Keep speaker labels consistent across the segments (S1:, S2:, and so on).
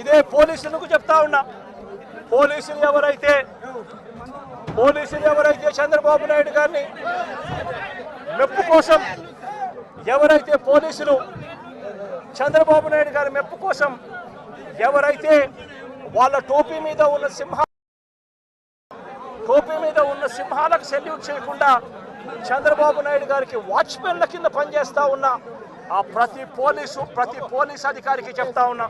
S1: ఇదే పోలీసులకు చెప్తా ఉన్నా. పోలీసులు ఎవరైతే పోలీసులు ఎవరైతే చంద్రబాబు నాయుడు గారిని మెప్పు కోసం ఎవరైతే పోలీసులు చంద్రబాబు నాయుడు గారి మెప్పు కోసం ఎవరైతే వాళ్ళ టోపీ మీద ఉన్న సింహ టోపీ మీద ఉన్న సింహాలకు సెల్యూట్ చేయకుండా చంద్రబాబు నాయుడు గారికి వాచ్మెన్ల కింద పనిచేస్తా ఉన్నా ఆ ప్రతి పోలీసు ప్రతి పోలీస్ అధికారికి చెప్తా ఉన్నా.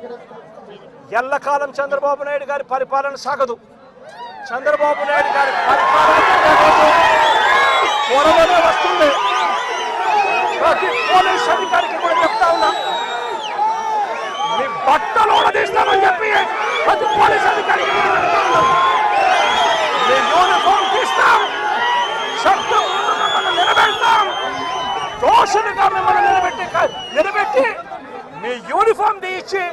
S1: ఎల్లకాలం చంద్రబాబు నాయుడు గారి పరిపాలన సాగదు. చంద్రబాబు నాయుడు గారి పరిపాలన వస్తుంది. ప్రతి పోలీస్ అధికారికి కూడా చెప్తా ఉన్నా. మీ బట్టలు ఉడదీస్తామని చెప్పి ప్రతి పోలీస్ అధికారికి మీ యూనిఫామ్ తీస్తాం. శబ్దం మిమ్మల్ని నిలబెడతాం. దోషులుగా మిమ్మల్ని నిలబెట్టి నిలబెట్టి మీ యూనిఫామ్ తీయించి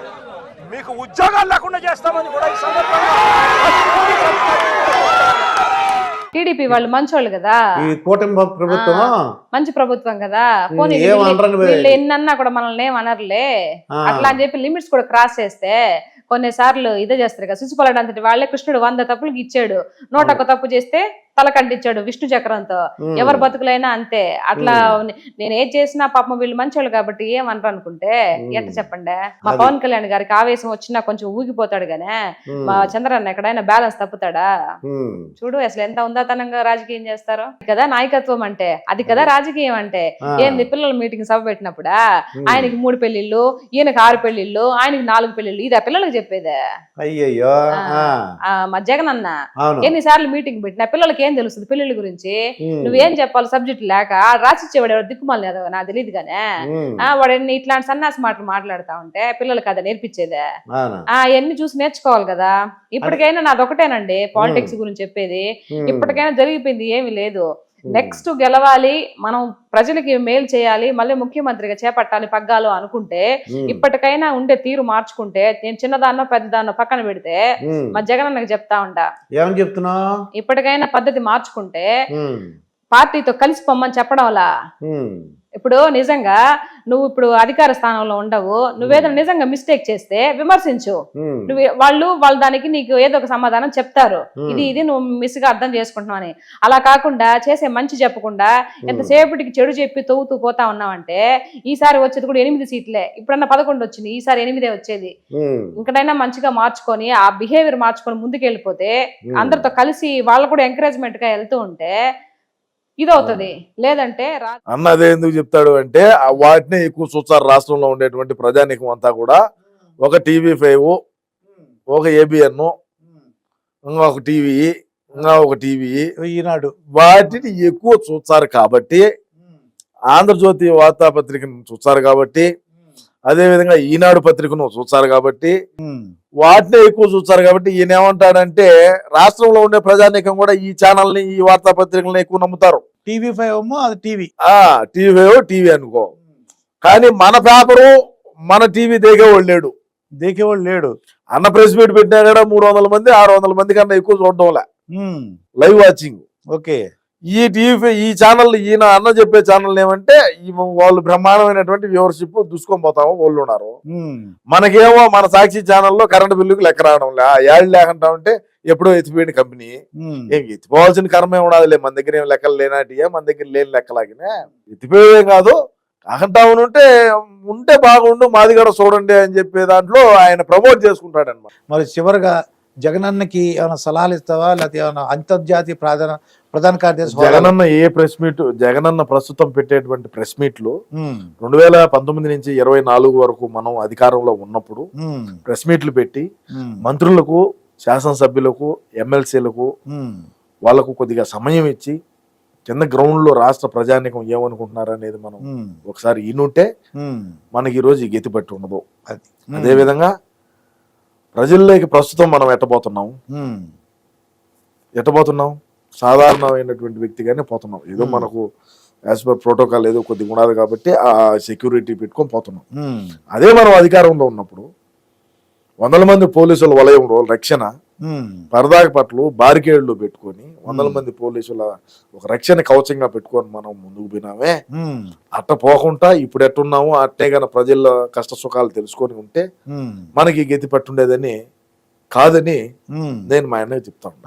S1: మీకు ఉద్యోగాలు లేకుండా చేస్తామని కూడా ఈ
S2: టీడీపీ వాళ్ళు మంచోళ్ళు కదా?
S3: ఈ కూటమి ప్రభుత్వం
S2: మంచి ప్రభుత్వం కదా? పోనీ వీళ్ళు- ఎన్నన్నా కూడా మనల్ని ఏం అనర్లే.
S3: ఆ.
S2: అట్లా అని చెప్పి లిమిట్స్ కూడా క్రాస్ చేస్తే కొన్నిసార్లు ఇదే చేస్తారు కదా. శిశుపాలుడు అంతటి వాళ్ళే కృష్ణుడు వంద తప్పులకి ఇచ్చాడు. నూట ఒక్క తప్పు చేస్తే తల కంటించాడు విష్ణు చక్రంతో. ఎవరి బతుకులైనా అంతే అట్లా నేను ఏం చేసినా పాపం వీళ్ళు మంచోళ్ళు కాబట్టి ఏమనరు అనుకుంటే. ఎట్ట చెప్పండి మా. పవన్ కళ్యాణ్ గారికి ఆవేశం వచ్చినా కొంచెం ఊగిపోతాడు గానే. మా చంద్రన్న ఎక్కడైనా బ్యాలెన్స్ తప్పుతాడా. చూడు అసలు ఎంత ఉందాతనంగా రాజకీయం చేస్తారో కదా నాయకత్వం అంటే అది కదా రాజకీయం అంటే. ఏంది పిల్లల మీటింగ్ సభ పెట్టినప్పుడా. ఆయనకి మూడు పెళ్ళిళ్ళు ఈయనకి ఆరు పెళ్ళిళ్ళు ఆయనకి నాలుగు పెళ్ళిళ్ళు ఇది ఆ పిల్లలకి చెప్పేదే.
S3: ఆ,
S2: మా జగన్ అన్న ఎన్నిసార్లు మీటింగ్ పెట్టినా పిల్లలకి ఏం తెలుస్తుంది పెళ్ళిళ్ళ గురించి. నువ్వేం చెప్పాలి సబ్జెక్ట్ లేక రాసిచ్చేవాడు ఎవరు దిక్కుమాలి నాకు తెలియదు గానే
S3: ఉమ్.
S2: ఆ, వాడు ఎన్ని ఇట్లాంటి సన్నాసి మాటలు మాట్లాడుతా ఉంటే పిల్లలకి అదే నేర్పించేదే ఆ ఎన్ని చూసి నేర్చుకోవాలి కదా ఇప్పటికైనా నాది ఒకటేనండి పాలిటిక్స్ గురించి చెప్పేది. ఇప్పటికైనా జరిగిపోయింది ఏమీ లేదు. నెక్స్ట్ గెలవాలి మనం ప్రజలకి మేలు చేయాలి మళ్ళీ ముఖ్యమంత్రిగా చేపట్టాలి పగ్గాలు అనుకుంటే
S3: ఉమ్.
S2: ఇప్పటికైనా ఉండే తీరు మార్చుకుంటే నేను చిన్నదాన్నో పెద్దదాన్నో పక్కన పెడితే
S3: ఉమ్.
S2: మా జగన్ అన్నకి చెప్తా ఉంటా
S3: ఏమని చెప్తున్నావు
S2: ఇప్పటికైనా పద్ధతి మార్చుకుంటే. పార్టీతో కలిసి పొమ్మని చెప్పడంలా
S3: ఉమ్.
S2: ఇప్పుడు నిజంగా నువ్వు ఇప్పుడు అధికార స్థానంలో ఉండవు నువ్వేదైనా నిజంగా మిస్టేక్ చేస్తే విమర్శించు. నువ్వు వాళ్ళు వాళ్ళు దానికి నీకు ఏదో ఒక సమాధానం చెప్తారు. ఇది ఇది నువ్వు మిస్గా అర్థం చేసుకుంటున్నావు అని అలా కాకుండా చేసే మంచి చెప్పకుండా ఎంతసేపటికి చెడు చెప్పి తవ్వుతూ పోతా ఉన్నావంటే ఈసారి వచ్చేది కూడా ఎనిమిది సీట్లే ఇప్పుడన్నా పదకొండు వచ్చింది ఈసారి ఎనిమిదే వచ్చేది. ఇంకటైనా మంచిగా మార్చుకొని ఆ బిహేవియర్ మార్చుకొని ముందుకు వెళ్ళిపోతే. అందరితో కలిసి వాళ్ళు కూడా ఎంకరేజ్మెంట్గా వెళ్తూ ఉంటే ఇదవుతుంది. లేదంటే రా
S4: అన్న అదే ఎందుకు చెప్తాడు అంటే వాటినే ఎక్కువ చూస్తారు రాష్ట్రంలో ఉండేటువంటి ప్రజానీకం అంతా కూడా. ఒక టీవీ ఫైవ్ ఒక ఏబిఎన్ ఇంకా ఒక టీవీ ఇంకా ఒక టీవీ.
S3: ఈనాడు.
S4: వాటిని ఎక్కువ చూస్తారు కాబట్టి ఆంధ్రజ్యోతి వార్తాపత్రికను చూస్తారు కాబట్టి అదే విధంగా ఈనాడు పత్రికను చూస్తారు కాబట్టి. వాటినే ఎక్కువ చూస్తారు కాబట్టి ఈయన ఏమంటాడంటే రాష్ట్రంలో ఉండే ప్రజానీకం కూడా ఈ ఛానల్ని ఈ వార్తాపత్రికలను ఎక్కువ నమ్ముతారు.
S3: టీవీ ఫైవ్ ఏమో అది టీవీ.
S4: ఆ టీవీ టీవీ అనుకో. కానీ మన పేపరు మన టీవీ దిగేవాడు లేడు.
S3: దేకేవాడు లేడు.
S4: అన్న ప్రెస్ మీట్ పెట్టినా కూడా మూడు వందల మంది ఆరు వందల మంది కన్నా ఎక్కువ చూడడం లే.
S3: ఉమ్.
S4: Live watching.
S3: ఓకే.
S4: ఈ టీవీ ఈ ఛానల్ ఈయన అన్న చెప్పే ఛానల్ ఏమంటే ఈ వాళ్ళు బ్రహ్మాండమైనటువంటి వ్యూవర్షిప్ దూసుకొని పోతాము వాళ్ళు ఉన్నారు. మనకేమో మన సాక్షి ఛానల్లో కరెంట్ బిల్లుకి లెక్క రావడం లే. ఏళ్ళు లేకుండా ఉంటే ఎప్పుడో ఎత్తిపోయిన కంపెనీ. ఏం ఎత్తిపోవాల్సిన కర్మ ఉండదులే మన దగ్గర ఏం లెక్కలు లేనాటియే? మన దగ్గర లేని లెక్కలాగినే. ఎత్తిపోయేం కాదు. కాకుండా ఉంటే ఉంటే బాగుండు మాది కూడా చూడండి అని చెప్పే దాంట్లో ఆయన ప్రమోట్ చేసుకుంటాడు అనమాట
S5: మరి చివరిగా జగనన్నకి ఏమైనా సలహాలు ఇస్తావా? లేకపోతే ఏమైనా అంతర్జాతీయ ప్రధాన ప్రధాన కార్యదర్శి
S4: జగనన్న ఏ ప్రెస్ మీట్ జగనన్న ప్రస్తుతం పెట్టేటువంటి ప్రెస్ మీట్లు రెండు వేల పంతొమ్మిది నుంచి ఇరవై నాలుగు వరకు మనం అధికారంలో ఉన్నప్పుడు ప్రెస్ మీట్లు పెట్టి మంత్రులకు శాసనసభ్యులకు ఎమ్మెల్సీలకు వాళ్ళకు కొద్దిగా సమయం ఇచ్చి కింద గ్రౌండ్లో రాష్ట్ర ప్రజానికం ఏమనుకుంటున్నారు అనేది మనం ఒకసారి ఈనుంటే మనకి ఈ గతి పట్టి ఉండదు.
S5: అదే.
S4: విధంగా ప్రజల్లోకి ప్రస్తుతం మనం ఎట్టబోతున్నాం? ఎట్టబోతున్నాం? సాధారణమైనటువంటి వ్యక్తిగానే పోతున్నాం. ఏదో. మనకు యాజ్ పర్ ప్రోటోకాల్ ఏదో కొద్దిగా ఉండదు కాబట్టి ఆ సెక్యూరిటీ పెట్టుకొని పోతున్నాం. అదే మనం అధికారంలో ఉన్నప్పుడు వందల మంది పోలీసుల వలయంలో రక్షణ పరదాక పట్లు బారికేడ్లు పెట్టుకొని వందల మంది పోలీసుల ఒక రక్షణ కవచంగా పెట్టుకొని మనం ముందుకు పోయినామే. అట్ట పోకుండా ఇప్పుడు ఎట్టున్నామో అట్టే గన ప్రజల కష్ట సుఖాలు తెలుసుకొని ఉంటే మనకి గతి పట్టుండేదని కాదని. నేను మా అన్నయ్య చెప్తాను.